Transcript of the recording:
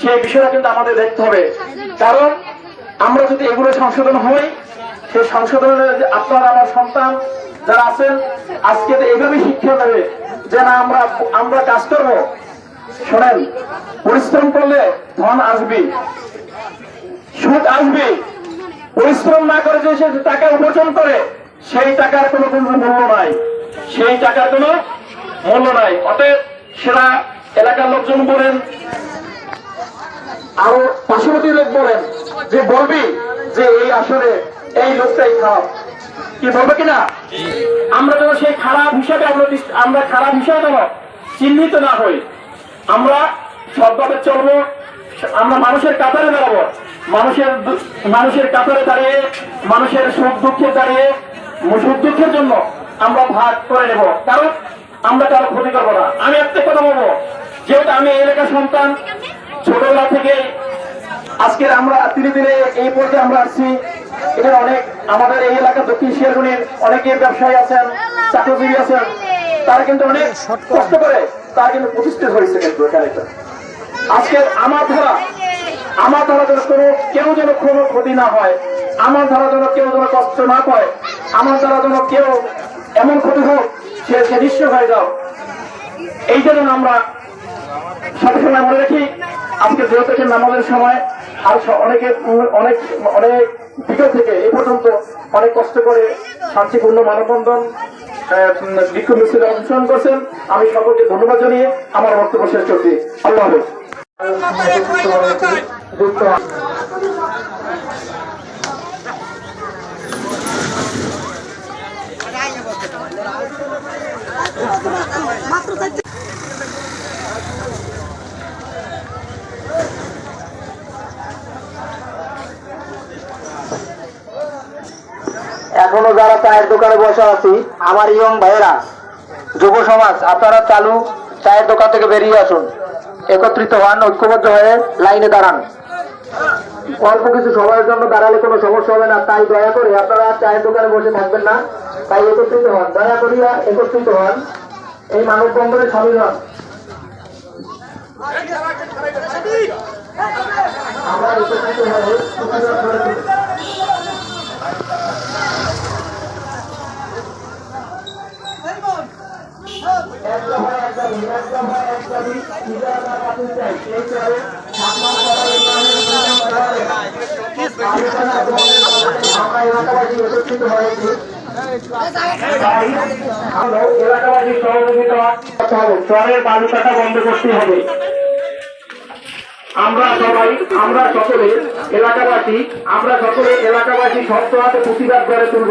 সেই বিষয়টা কিন্তু আমাদের দেখতে হবে। কারণ আমরা যদি এগুলো সংশোধন হই, সেই সংশোধনের আমার সন্তান যারা আছেন, আজকে শিক্ষা দেবে যে না, আমরা আমরা কাজ করব। শোনেন, পরিশ্রম করলে ধন আসবে সুদ আসবে পরিশ্রম না করে যে সে টাকা উপার্জন করে, সেই টাকার কোনো কোনো মূল্য নাই। সেই টাকার কোনো মূল্য নাই। অতএব সেরা এলাকার লোকজন বলেন আরও পার্শ্ববর্তী লোক বলেন যে বলবি যে এই আসলে এই লোকটাই খারাপ। কি বলবে কিনা? আমরা যেন সেই খারাপ হিসাবে আমরা খারাপ হিসাবে যেন চিহ্নিত না হই। আমরা সৎভাবে চলবো আমরা মানুষের কাতারে দাঁড়াবো। মানুষের মানুষের কাতারে দাঁড়িয়ে মানুষের সুখ দুঃখে দাঁড়িয়ে সুখ দুঃখের জন্য আমরা ভাগ করে নেব। কারণ আমরা কারও ক্ষতি করব না। আমি একটা কথা বলব যেহেতু আমি এই এলাকার সন্তান ছোটবেলা থেকে আজকের আমরা ধীরে ধীরে এই পর্যায়ে আমরা আসছি। এখানে অনেক আমাদের এই এলাকার দক্ষিণ শিয়ারগুনির অনেকে ব্যবসায়ী আছেন, চাকরিজীবী আছেন। তারা কিন্তু অনেক কষ্ট করে, তারা কিন্তু প্রতিষ্ঠিত হয়েছে কিন্তু এখানে। আজকে আমার ধারা আমার ধারা যেন কোনো, কেউ যেন কোনো ক্ষতি না হয়, আমার ধারা যেন কেউ যেন কষ্ট না পায়, আমার দ্বারা যেন কেউ এমন ক্ষতি হোক, সে নিঃস্ব হয়ে যাও। এইটা যেন আমরা সবসময় মনে রাখি। আজকে যেহেতু এখানে নামাজের সময় আর অনেকে অনেক অনেক বিগত থেকে এই পর্যন্ত অনেক কষ্ট করে শান্তিপূর্ণ মানববন্ধন বিক্ষোভ মিছিলে অংশগ্রহণ করছেন। আমি সকলকে ধন্যবাদ জানিয়ে আমার বক্তব্য শেষ করছি। আল্লাহ হাফেজ। এখনও যারা চায়ের দোকানে বসে আছি আমার ইয়ং ভাইয়েরা যুব সমাজ আপনারা চালু চায়ের দোকান থেকে বেরিয়ে আসুন। একত্রিত হন ঐক্যবদ্ধ হয়ে লাইনে দাঁড়ান। অল্প কিছু সময়ের জন্য দাঁড়ালে কোনো সমস্যা হবে না তাই দয়া করে আপনারা চায়ের দোকানে বসে থাকবেন না তাই একত্রিত হন। দয়া করিয়া একত্রিত হন এই মানববন্ধনে সামিল হন। আমরা একত্রিত হয়ে আমরা এলাকাবাসী সহযোগিতা চরের বালু কাটা বন্ধ করতে হবে আমরা সবাই, আমরা সকলে এলাকাবাসী, আমরা সকলে এলাকাবাসী শক্ত হাতে প্রতিবাদ করে তুলব।